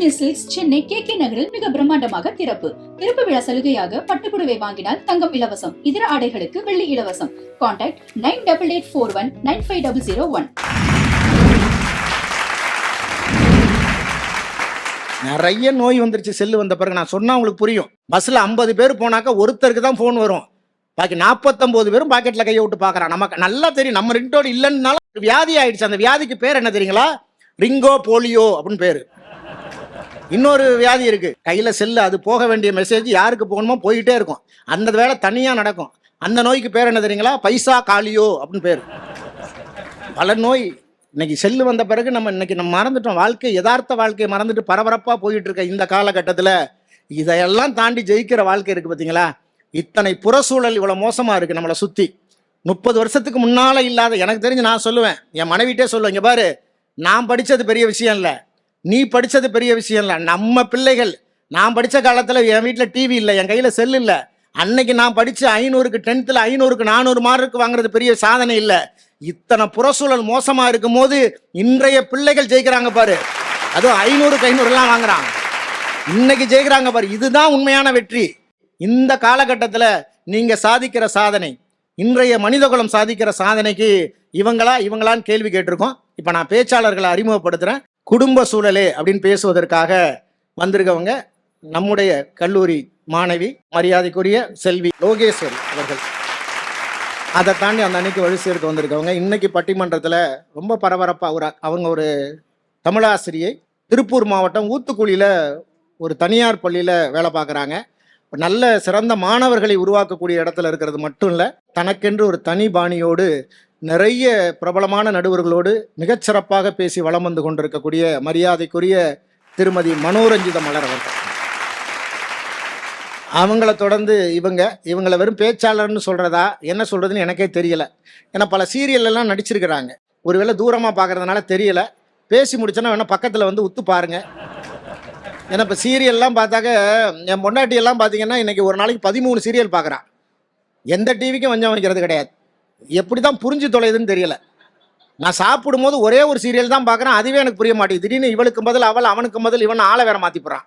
Dhanalakshmi silks Chennai K K நகரில் மிக பிரம்மாண்டமாக திறப்பு. திறப்பு விழா சலுகையாக பட்டுப்புடவை வாங்கினால் தங்கம் இலவசம் இதர ஆடைகளுக்கு வெள்ளி இலவசம். Contact nine double eight four one nine five double zero one. நிறைய நோய் வந்துருச்சு செல்லு வந்த பிறகு. நான் சொன்னா உங்களுக்கு புரியும். பஸ்ல ஐம்பது பேர் போனாக்கா ஒருத்தருக்கு தான் ஃபோன் வரும். பாக்கி நாற்பத்தொன்பது பேரும் பாக்கெட்ல கையை விட்டு பாக்குறான். நமக்கு நல்லா தெரியும். நம்ம ரெண்டோடு இல்லைன்னாலும் வியாதி ஆயிடுச்சு. அந்த வியாதிக்கு பேர் என்ன தெரியுங்களா? ரிங்கோ போலியோ அப்படின்னு பேரு. இன்னொரு வியாதி இருக்கு. கையில செல்லு அது போக வேண்டிய மெசேஜ் யாருக்கு போகணுமோ போயிட்டே இருக்கும். அந்த வேலை தனியா நடக்கும். அந்த நோய்க்கு பேர் என்ன தெரியுங்களா? பைசா காலியோ அப்படின்னு பேர். பல நோய். இன்னைக்கு செல்லு வந்த பிறகு நம்ம இன்னைக்கு நம்ம மறந்துட்டோம். வாழ்க்கை யதார்த்த வாழ்க்கையை மறந்துட்டு பரபரப்பாக போயிட்டு இருக்க இந்த காலகட்டத்தில் இதையெல்லாம் தாண்டி ஜெயிக்கிற வாழ்க்கை இருக்கு பார்த்தீங்களா இத்தனை புறசூழல் இவ்வளோ மோசமாக இருக்கு நம்மளை சுற்றி முப்பது வருஷத்துக்கு முன்னால் இல்லாத எனக்கு தெரிஞ்சு நான் சொல்லுவேன். என் மனைவிட்டே சொல்லுவேன். இங்கே பாரு நான் படித்தது பெரிய விஷயம் இல்லை. நீ படித்தது பெரிய விஷயம் இல்லை. நம்ம பிள்ளைகள் நான் படித்த காலத்தில் என் வீட்டில் டிவி இல்லை என் கையில் செல் இல்லை. அன்னைக்கு நான் படித்து ஐநூறுக்கு டென்த்தில் ஐநூறுக்கு நானூறு மார்க்கு வாங்குறது பெரிய சாதனை இல்லை. இத்தனை புறசூழல் மோசமாக இருக்கும் போது இன்றைய பிள்ளைகள் ஜெயிக்கிறாங்க பாரு. அதுவும் ஐநூறுக்கு ஐநூறுலாம் வாங்குறாங்க. இன்னைக்கு ஜெயிக்கிறாங்க பாரு. இதுதான் உண்மையான வெற்றி. இந்த காலகட்டத்தில் நீங்கள் சாதிக்கிற சாதனை இன்றைய மனிதகுலம் சாதிக்கிற சாதனைக்கு இவங்களா இவங்களான்னு கேள்வி கேட்டிருக்கோம். இப்போ நான் பேச்சாளர்களை அறிமுகப்படுத்துகிறேன் குடும்ப சூழலே அப்படின்னு பேசுவதற்காக வந்திருக்கவங்க நம்முடைய கல்லூரி மாணவி மரியாதைக்குரிய செல்வி லோகேஸ்வரி அவர்கள். அதை தாண்டி அந்த அன்னைக்கு வழி சேர்க்க வந்திருக்கவங்க. இன்னைக்கு பட்டிமன்றத்தில் ரொம்ப பரபரப்பாக ஒரு அவங்க ஒரு தமிழாசிரியை திருப்பூர் மாவட்டம் ஊத்துக்குழியில் ஒரு தனியார் பள்ளியில் வேலை பார்க்குறாங்க. நல்ல சிறந்த மாணவர்களை உருவாக்கக்கூடிய இடத்துல இருக்கிறது மட்டும் இல்லை தனக்கென்று ஒரு தனி பாணியோடு நிறைய பிரபலமான நடுவர்களோடு மிகச்சிறப்பாக பேசி வளம் வந்து கொண்டிருக்கக்கூடிய மரியாதைக்குரிய திருமதி மனோரஞ்சித மலர் அவர்கள். அவங்கள தொடர்ந்து இவங்க இவங்கள வெறும் பேச்சாளர்னு சொல்கிறதா என்ன சொல்கிறதுன்னு எனக்கே தெரியல. ஏன்னா பல சீரியல்லாம் நடிச்சிருக்கிறாங்க. ஒருவேளை தூரமாக பார்க்கறதுனால தெரியல. பேசி முடிச்சோன்னா வேணால் பக்கத்தில் வந்து உத்து பாருங்கள் ஏன்னா இப்போ சீரியல்லாம் பார்த்தாக்க என் பொண்டாட்டியெல்லாம் பார்த்தீங்கன்னா இன்றைக்கி ஒரு நாளைக்கு பதிமூணு சீரியல் பார்க்குறான் எந்த டிவிக்கும் வஞ்சம் வைக்கிறது கிடையாது. எப்படி தான் புரிஞ்சு தொலையுதுன்னு தெரியல. நான் சாப்பிடும்போது ஒரே ஒரு சீரியல் தான் பார்க்குறேன் அதுவே எனக்கு புரிய மாட்டேங்குது. திடீர்னு இவளுக்கு பதில் அவள் அவனுக்கு பதில் இவன் ஆளை வேற மாற்றி போகிறான்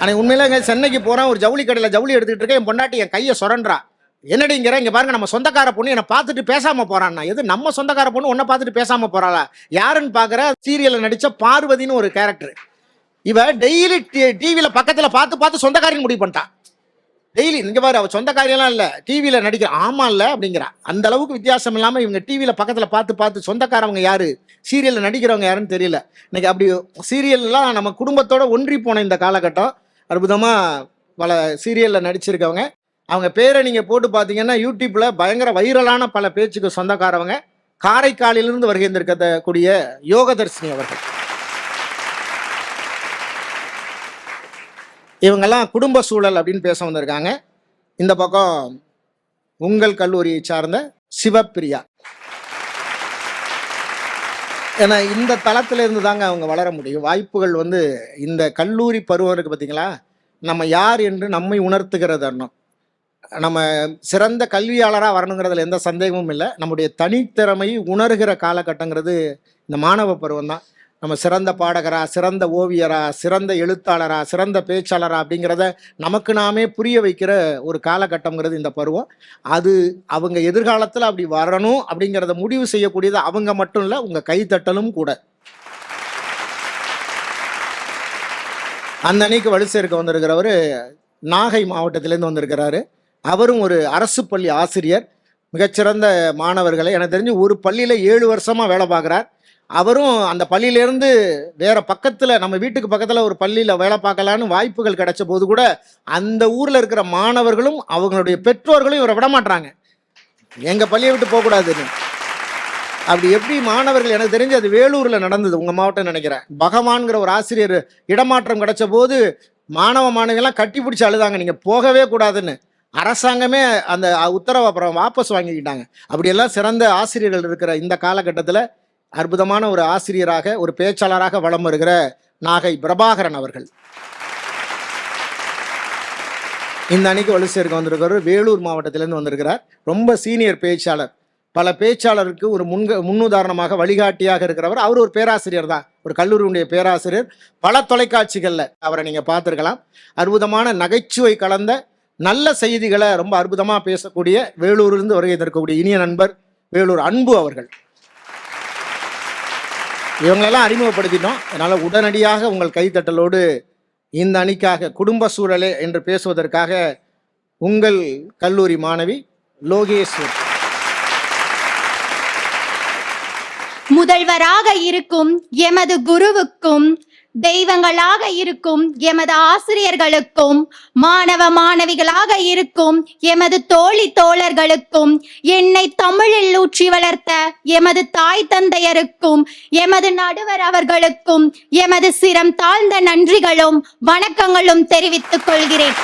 ஆனால் உண்மையில இங்கே சென்னைக்கு போகிறேன் ஒரு ஜவுளி கடையில் ஜவுளி எடுத்துக்கிட்டு இருக்கேன் என் பொண்டாட்டி என் கையை சுரண்டா என்னடிங்கிற இங்கே பாருங்க நம்ம சொந்தக்கார பொண்ணு என்னை பார்த்துட்டு பேசாமல் போகிறான்னா எது நம்ம சொந்தக்கார பொண்ணு ஒன்றை பார்த்துட்டு பேசாமல் போகிறாளா யாருன்னு பார்க்குற சீரியலில் நடித்த பார்வதின்னு ஒரு கேரக்டர் இவ டெய்லி டிவியில் பக்கத்தில் பார்த்து பார்த்து சொந்தக்காரின்னு முடிவு பண்ணிட்டான் டெய்லி இங்கே பாரு அவள் சொந்தக்காரியெல்லாம் இல்லை. டிவியில் நடிக்கிற ஆமாம் இல்லை அப்படிங்கிறா. அந்த அளவுக்கு வித்தியாசம் இல்லாமல் இவங்க டிவியில் பக்கத்தில் பார்த்து பார்த்து சொந்தக்காரவங்க யார்? சீரியலில் நடிக்கிறவங்க யாருன்னு தெரியல. இன்றைக்கி அப்படி சீரியல்லாம் நம்ம குடும்பத்தோடு ஒன்றி போன இந்த காலகட்டம். அற்புதமாக பல சீரியலில் நடிச்சிருக்கவங்க. அவங்க பேரை நீங்கள் போட்டு பார்த்தீங்கன்னா யூடியூப்பில் பயங்கர வைரலான பல பேச்சுக்கு சொந்தக்காரவங்க. காரைக்காலிலிருந்து வருகின்றிருக்கக்கூடிய யோகதர்ஷினி அவர்கள். இவங்கெல்லாம் குடும்ப சூழல் அப்படின்னு பேச வந்திருக்காங்க. இந்த பக்கம் உங்கள் கல்லூரியை சார்ந்த சிவப்பிரியா. ஏன்னா இந்த தளத்துல இருந்து தாங்க அவங்க வளர முடியும். வாய்ப்புகள் வந்து இந்த கல்லூரி பருவம் இருக்குது பார்த்தீங்களா நம்ம யார் என்று நம்மை உணர்த்துகிறது தருணம் நம்ம சிறந்த கல்வியாளராக வரணுங்கிறதுல எந்த சந்தேகமும் இல்லை. நம்முடைய தனித்திறமை உணர்கிற காலகட்டங்கிறது இந்த மாணவ பருவம் தான் நம்ம சிறந்த பாடகரா சிறந்த ஓவியரா சிறந்த எழுத்தாளரா சிறந்த பேச்சாளரா அப்படிங்கிறத நமக்கு நாமே புரிய வைக்கிற ஒரு காலகட்டம்ங்கிறது இந்த பருவம். அது அவங்க எதிர்காலத்தில் அப்படி வரணும் அப்படிங்கிறத முடிவு செய்யக்கூடியது அவங்க மட்டும் இல்லை உங்கள் கைத்தட்டலும் கூட. அந்த அன்னைக்கு வலுசேர்க்க வந்திருக்கிறவர் நாகை மாவட்டத்திலேருந்து வந்திருக்கிறாரு. அவரும் ஒரு அரசு பள்ளி ஆசிரியர் மிகச்சிறந்த மாணவர்களை எனக்கு தெரிஞ்சு ஒரு பள்ளியில் ஏழு வருஷமாக வேலை பார்க்குறார். அவரும் அந்த பள்ளியிலேருந்து வேற பக்கத்தில் நம்ம வீட்டுக்கு பக்கத்தில் ஒரு பள்ளியில் வேலை பார்க்கலான்னு வாய்ப்புகள் கிடைச்ச போது கூட அந்த ஊரில் இருக்கிற மாணவர்களும் அவங்களுடைய பெற்றோர்களும் இவரை விடமாட்டாங்க எங்கள் பள்ளியை விட்டு போகக்கூடாதுன்னு அப்படி எப்படி மாணவர்கள் எனக்கு தெரிஞ்சு அது வேலூரில் நடந்தது உங்கள் மாவட்டம் நினைக்கிறேன். பகவான்கிற ஒரு ஆசிரியர் இடமாற்றம் கிடைச்ச போது மாணவ மாணவியெல்லாம் கட்டி பிடிச்சி அழுதாங்க. நீங்கள் போகவே கூடாதுன்னு. அரசாங்கமே அந்த உத்தரவை அப்புறம் வாபஸ் வாங்கிக்கிட்டாங்க. அப்படியெல்லாம் சிறந்த ஆசிரியர்கள் இருக்கிற இந்த காலகட்டத்தில் அற்புதமான ஒரு ஆசிரியராக ஒரு பேச்சாளராக வளம் வருகிற நாகை பிரபாகரன் அவர்கள். இந்த அன்னைக்கு வலு சேர்க்க வந்திருக்கிறவர் வேலூர் மாவட்டத்திலேருந்து வந்திருக்கிறார். ரொம்ப சீனியர் பேச்சாளர். பல பேச்சாளருக்கு ஒரு முன்க முன்னுதாரணமாக வழிகாட்டியாக இருக்கிறவர். அவர் ஒரு பேராசிரியர் தான். ஒரு கல்லூரியுடைய பேராசிரியர். பல தொலைக்காட்சிகளில் அவரை நீங்கள் பார்த்துருக்கலாம். அற்புதமான நகைச்சுவை கலந்த நல்ல செய்திகளை ரொம்ப அற்புதமாக பேசக்கூடிய வேலூரிலிருந்து வருகை தரக்கூடிய இனிய நண்பர் வேலூர் அன்பு அவர்கள். இவங்களெல்லாம் அறிமுகப்படுத்திட்டோம். அதனால் உடனடியாக உங்கள் கைத்தட்டலோடு இந்த அணிக்காக குடும்ப சூழலே என்று பேசுவதற்காக உங்கள் கல்லூரி மாணவி லோகேஸ்வர் முதல்வராக இருக்கும் எமது குருவுக்கும் தெய்வங்களாக இருக்கும் எமது ஆசிரியர்களுக்கும் மாணவ மாணவிகளாக இருக்கும் எமது தோழி தோழர்களுக்கும் என்னை தமிழில் ஊற்றி வளர்த்த எமது தாய் தந்தையருக்கும் எமது நடுவர் அவர்களுக்கும் எமது சிரம் தாழ்ந்த நன்றிகளும் வணக்கங்களும் தெரிவித்துக் கொள்கிறேன்.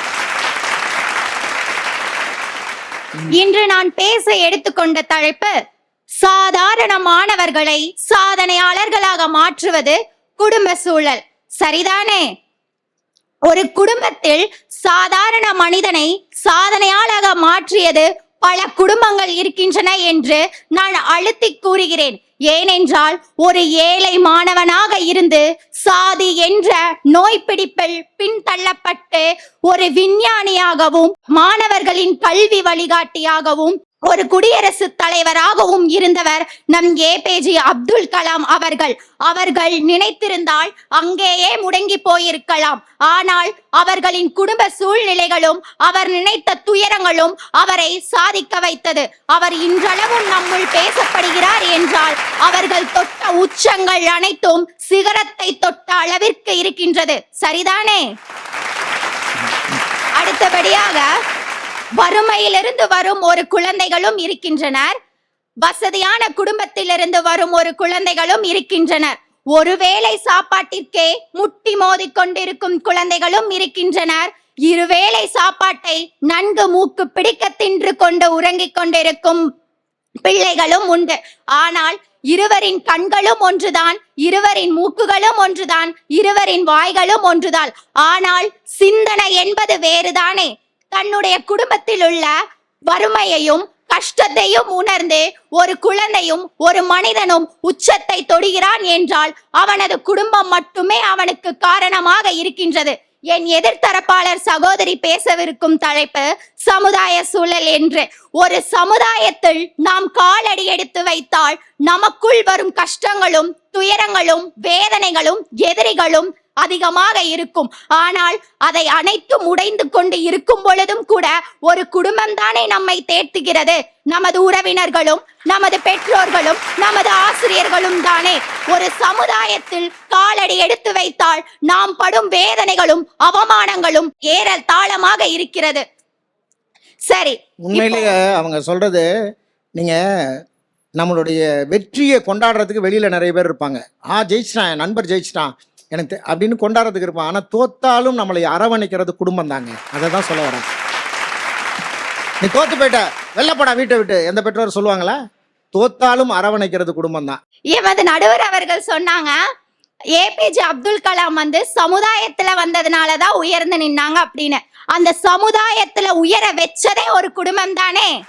இன்று நான் பேச எடுத்துக்கொண்ட தலைப்பு சாதாரண மாணவர்களை சாதனையாளர்களாக மாற்றுவது குடும்ப சூழல். சரிதானே? ஒரு குடும்பத்தில் சாதாரண மனிதனை சாதனையாளாக மாற்றியது பல குடும்பங்கள் இருக்கின்றன என்று நான் அழுத்தி கூறுகிறேன். ஏனென்றால் ஒரு ஏழை மாணவனாக இருந்து சாதி என்ற நோய் பிடிப்பில் பின்தள்ளப்பட்டு ஒரு விஞ்ஞானியாகவும் மாணவர்களின் கல்வி வழிகாட்டியாகவும் ஒரு குடியரசு தலைவராகவும் இருந்தவர் நம் ஏபிஜே அப்துல் கலாம் அவர்கள். அவர்கள் நினைத்திருந்தால் அங்கேயே முடங்கி போயிருக்கலாம். ஆனால் அவர்களின் குடும்ப சூழ்நிலைகளும் அவர் நினைத்த துயரங்களும் அவரை சாதிக்க வைத்தது. அவர் இன்றளவும் நம்முள் பேசப்படுகிறார் என்றால் அவர்கள் தொட்ட உச்சங்கள் அனைத்தும் சிகரத்தை தொட்ட அளவிற்கு இருக்கின்றது. சரிதானே? அடுத்தபடியாக வறுமையிலிருந்து வரும் ஒரு குழந்தைகளும் இருக்கின்றனர். வசதியான குடும்பத்திலிருந்து வரும் ஒரு குழந்தைகளும் இருக்கின்றனர். ஒருவேளை சாப்பாட்டிற்கே முட்டி மோதி கொண்டிருக்கும் குழந்தைகளும் இருக்கின்றனர். இருவேளை சாப்பாட்டை நன்கு மூக்கு பிடிக்க தின்று கொண்டு உறங்கிக் கொண்டிருக்கும் பிள்ளைகளும் உண்டு. ஆனால் இருவரின் கண்களும் ஒன்றுதான் இருவரின் மூக்குகளும் ஒன்றுதான் இருவரின் வாய்களும் ஒன்றுதான். ஆனால் சிந்தனை என்பது வேறுதானே? தன்னுடைய குடும்பத்தில் உள்ள வறுமையையும் கஷ்டத்தையும் உணர்ந்து ஒரு குழந்தையும் ஒரு மனிதனும் உச்சத்தை தொடுகிறான் என்றால் அவனது குடும்பம் மட்டுமே அவனுக்கு காரணமாக இருக்கின்றது. என் எதிர்த்தரப்பாளர் சகோதரி பேசவிருக்கும் தலைப்பு சமுதாய சூழல் என்று. ஒரு சமுதாயத்தில் நாம் காலடி எடுத்து வைத்தால் நமக்குள் வரும் கஷ்டங்களும் துயரங்களும் வேதனைகளும் எதிரிகளும் அதிகமாக இருக்கும். ஆனால் அதை அனைத்தும் உடைந்து கொண்டு இருக்கும் பொழுதும் கூட ஒரு குடும்பம் தானே நம்மை தேர்த்துகிறது நமது உறவினர்களும் நமது பெற்றோர்களும் நமது ஆசிரியர்களும் தானே ஒரு சமுதாயத்தில் காலடி எடுத்து வைத்தால் நாம் படும் வேதனைகளும் அவமானங்களும் ஏறல் தாளமாக இருக்கிறது. சரி உண்மையிலேயே அவங்க சொல்றது நீங்க நம்மளுடைய வெற்றியை கொண்டாடுறதுக்கு வெளியில நிறைய பேர் இருப்பாங்க. ஆ ஜெயிச்சிட்டான் நண்பர் ஜெயிச்சிட்டான். எனக்கு அப்படின்னு கொண்டாடுறதுக்கு இருப்பான். ஆனா தோத்தாலும் நம்மளை அரவணைக்கிறது குடும்பம் தாங்க. அதை தான் சொல்ல வரேன். நீ தோத்து போயிட்ட. வெள்ளப்படா வீட்டை விட்டு. எந்த பெற்றோர் சொல்லுவாங்களா? தோத்தாலும் அரவணைக்கிறது குடும்பம் தான். எமது நடுவர் அவர்கள் சொன்னாங்க ஏபிஜே அப்துல் கலாம் வந்து சமுதாயத்துல வந்ததுனாலதான் உயர்ந்து நின்னாங்க அப்படின்னு. அந்த சமுதாயத்துல உயர வச்சதே ஒரு குடும்பம் தானே?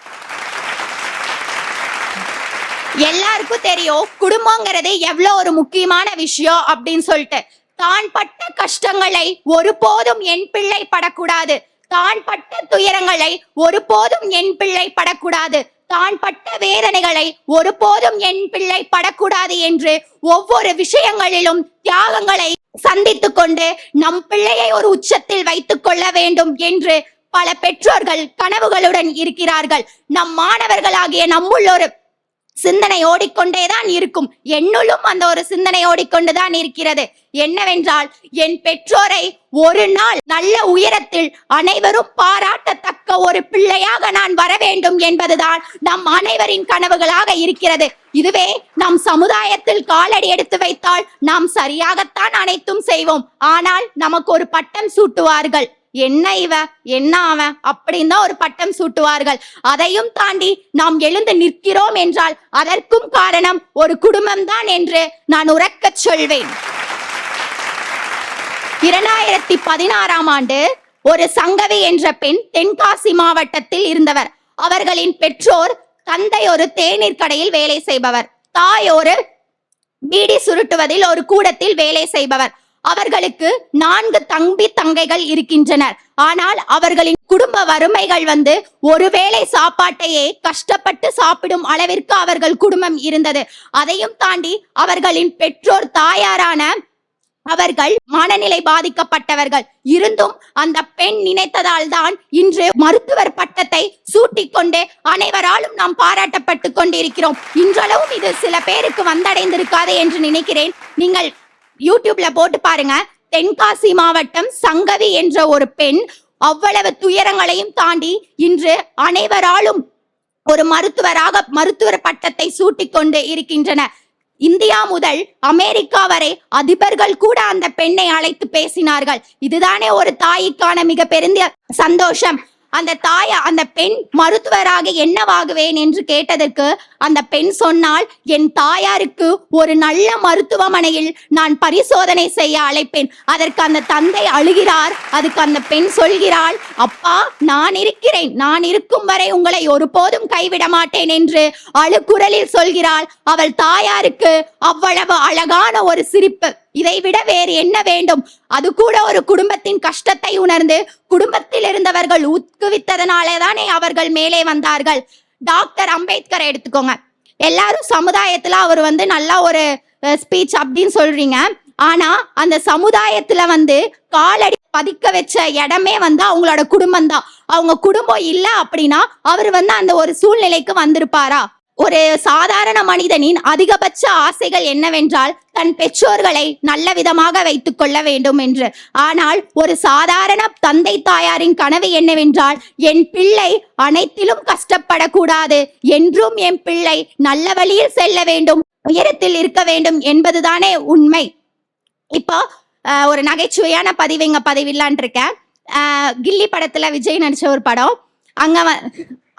எல்லாருக்கும் தெரியும் குடும்பங்கிறது எவ்வளவு ஒரு முக்கியமான விஷயம் அப்படின்னு சொல்லிட்டு. தான் பட்ட கஷ்டங்களை ஒருபோதும் என் பிள்ளை படக்கூடாது. தான் பட்ட துயரங்களை ஒருபோதும் என் பிள்ளை படக்கூடாது. தான் பட்ட வேதனைகளை ஒருபோதும் என் பிள்ளை படக்கூடாது என்று ஒவ்வொரு விஷயங்களிலும் தியாகங்களை சந்தித்து கொண்டு நம் பிள்ளையை ஒரு உச்சத்தில் வைத்துக் கொள்ள வேண்டும் என்று பல பெற்றோர்கள் கனவுகளுடன் இருக்கிறார்கள். நம் மாணவர்களாகிய நம்முள் சிந்தனை ஓடிக்கொண்டேதான் இருக்கும். என்னுள்ளும் அந்த ஒரு சிந்தனை ஓடிக்கொண்டுதான் இருக்கிறது. என்னவென்றால் என் பெற்றோரை ஒரு நாள் நல்ல உயரத்தில் அனைவரும் பாராட்டத்தக்க ஒரு பிள்ளையாக நான் வர வேண்டும் என்பதுதான் நம் அனைவரின் கனவுகளாக இருக்கிறது. இதுவே நம் சமுதாயத்தில் காலடி எடுத்து வைத்தால் நாம் சரியாகத்தான் அனைத்தும் செய்வோம். ஆனால் நமக்கு ஒரு பட்டம் சூட்டுவார்கள். என்ன இவ? என்ன அவன்? அப்படின்னு தான் ஒரு பட்டம் சூட்டுவார்கள். அதையும் தாண்டி நாம் எழுந்து நிற்கிறோம் என்றால் அதற்கும் காரணம் ஒரு குடும்பம் தான் என்று நான் உறக்கச் சொல்வேன். இரண்டாயிரத்தி பதினாறாம் ஆண்டு ஒரு சங்கவி என்ற பெண் தென்காசி மாவட்டத்தில் இருந்தவர். அவர்களின் பெற்றோர் தந்தை ஒரு தேநீர் கடையில் வேலை செய்பவர். தாய் ஒரு பீடி சுருட்டுவதில் ஒரு கூடத்தில் வேலை செய்பவர். அவர்களுக்கு நான்கு தம்பி தங்கைகள் இருக்கின்றனர். ஆனால் அவர்களின் குடும்ப வறுமைகள் வந்து ஒருவேளை சாப்பாட்டையே கஷ்டப்பட்டு சாப்பிடும் அளவிற்கு அவர்கள் குடும்பம் இருந்தது. அதையும் தாண்டி அவர்களின் பெற்றோர் தாயாரான அவர்கள் மனநிலை பாதிக்கப்பட்டவர்கள். இருந்தும் அந்த பெண் நினைத்ததால் தான் இன்று மருத்துவர் பட்டத்தை சூட்டிக்கொண்டு அனைவராலும் நாம் பாராட்டப்பட்டு கொண்டிருக்கிறோம். இன்றளவும் இது சில பேருக்கு வந்தடைந்திருக்காது என்று நினைக்கிறேன். நீங்கள் யூடியூப்ல போட்டு பாருங்க. தென்காசி மாவட்டம் சங்கவி என்ற ஒரு பெண் அவ்வளவு துயரங்களையும் தாண்டி இன்று அனைவராலும் ஒரு மருத்துவராக மருத்துவர் பட்டத்தை சூட்டிக்கொண்டு இருக்கின்றனர் இந்தியா முதல் அமெரிக்கா வரை அதிபர்கள் கூட அந்த பெண்ணை அழைத்து பேசினார்கள். இதுதானே ஒரு தாய்க்கான மிக பெருந்த சந்தோஷம். அந்த தாய அந்த பெண் மருத்துவராக என்னவாகுவேன் என்று கேட்டதற்கு அந்த பெண் சொன்னால் என் தாயாருக்கு ஒரு நல்ல மருத்துவமனையில் நான் பரிசோதனை செய்ய அழைப்பேன். அதற்கு அந்த தந்தை அழுகிறார். அதுக்கு அந்த பெண் சொல்கிறாள் அப்பா நான் இருக்கிறேன். நான் இருக்கும் வரை உங்களை ஒருபோதும் கைவிட மாட்டேன் என்று அழுக்குரலில் சொல்கிறாள். அவள் தாயாருக்கு அவ்வளவு அழகான ஒரு சிரிப்பு. இதை விட வேறு என்ன வேண்டும்? அது கூட ஒரு குடும்பத்தின் கஷ்டத்தை உணர்ந்து குடும்பத்தில் இருந்தவர்கள் ஊக்குவித்ததனாலே தானே அவர்கள் மேலே வந்தார்கள். டாக்டர் அம்பேத்கரை எடுத்துக்கோங்க. எல்லாரும் சமுதாயத்துல அவர் வந்து நல்லா ஒரு ஸ்பீச் அப்படின்னு சொல்றீங்க. ஆனா அந்த சமுதாயத்துல வந்து காலடி பதிக்க வச்ச இடமே வந்து அவங்களோட குடும்பம் தான் அவங்க குடும்பம் இல்ல அப்படின்னா அவர் வந்து அந்த ஒரு சூழ்நிலைக்கு வந்திருப்பாரா? ஒரு சாதாரண மனிதனின் அதிகபட்ச ஆசைகள் என்னவென்றால் தன் பெற்றோர்களை நல்ல விதமாக வைத்துக் கொள்ள வேண்டும் என்று. ஆனால் ஒரு சாதாரண தந்தை தாயாரின் கனவு என்னவென்றால் என் பிள்ளை அனைத்திலும் கஷ்டப்படக்கூடாது. என்றும் என் பிள்ளை நல்ல வழியில் செல்ல வேண்டும் உயரத்தில் இருக்க வேண்டும் என்பதுதானே உண்மை. இப்போ ஒரு நகைச்சுவையான பதிவு இங்க பதிவில்லான் இருக்கேன். கில்லி படத்துல விஜய் நடிச்ச ஒரு படம். அங்க வ-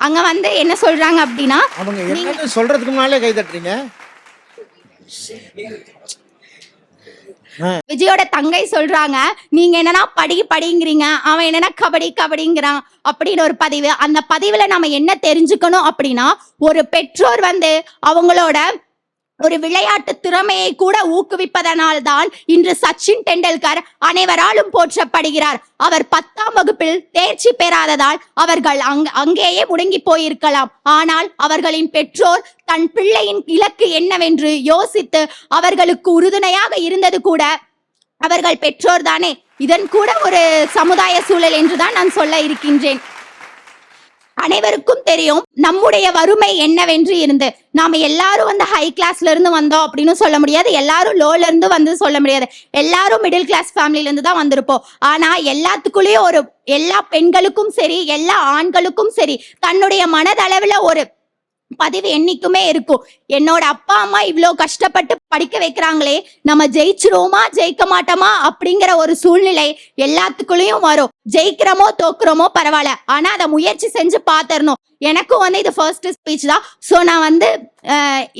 அங்க வந்து என்ன சொல்றாங்க அப்படின்னா அவங்க என்னன்னு சொல்றதுக்கு முன்னாலே கை தட்டுறீங்க. விஜயோட தங்கை சொல்றாங்க நீங்க என்னன்னா படி படிங்கிறீங்க. அவன் என்னன்னா கபடி கபடிங்கிறான். அப்படின்னு ஒரு பதிவு. அந்த பதிவுல நம்ம என்ன தெரிஞ்சுக்கணும் அப்படின்னா ஒரு பெற்றோர் வந்து அவங்களோட ஒரு விளையாட்டு திறமையை கூட ஊக்குவிப்பதனால் தான் இன்று சச்சின் டெண்டுல்கர் அனைவராலும் போற்றப்படுகிறார். அவர் பத்தாம் வகுப்பில் தேர்ச்சி பெறாததால் அவர்கள் அங் அங்கேயே முடங்கி போயிருக்கலாம். ஆனால் அவர்களின் பெற்றோர் தன் பிள்ளையின் இலக்கு என்னவென்று யோசித்து அவர்களுக்கு உறுதுணையாக இருந்தது கூட அவர்கள் பெற்றோர் தானே. இதன் கூட ஒரு சமுதாய சூழல் என்றுதான் நான் சொல்ல இருக்கின்றேன். அனைவருக்கும் தெரியும் நம்முடைய வறுமை என்னவென்று இருந்து. நாம எல்லாரும் வந்து ஹை கிளாஸ்ல இருந்து வந்தோம் அப்படின்னு சொல்ல முடியாது. எல்லாரும் லோல இருந்து வந்து சொல்ல முடியாது. எல்லாரும் மிடில் கிளாஸ் ஃபேமிலில இருந்து தான் வந்திருப்போம். ஆனா எல்லாத்துக்குள்ளேயும் ஒரு எல்லா பெண்களுக்கும் சரி எல்லா ஆண்களுக்கும் சரி தன்னுடைய மனதளவுல ஒரு பதிவு என்னைக்குமே இருக்கும். என்னோட அப்பா அம்மா இவ்வளோ கஷ்டப்பட்டு படிக்க வைக்கிறாங்களே நம்ம ஜெயிச்சிருவோமா ஜெயிக்க மாட்டோமா அப்படிங்கிற ஒரு சூழ்நிலை எல்லாத்துக்குள்ளேயும் வரும். ஜெயிக்கிறோமோ தோக்குறோமோ பரவாயில்ல. ஆனா அதை முயற்சி செஞ்சு பாத்திரணும். எனக்கும் வந்து இது ஃபர்ஸ்ட் ஸ்பீச் தான். ஸோ நான் வந்து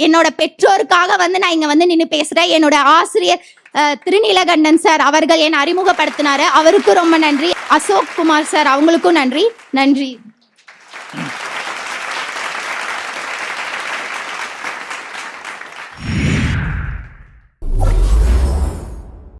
என்னோட பெற்றோருக்காக வந்து நான் இங்க வந்து நின்று பேசுறேன். என்னோட ஆசிரியர் அஹ், திருநீலகண்டன் சார் அவர்கள் என்னை அறிமுகப்படுத்தினாரு. அவருக்கும் ரொம்ப நன்றி. அசோக் குமார் சார் அவங்களுக்கும் நன்றி. நன்றி.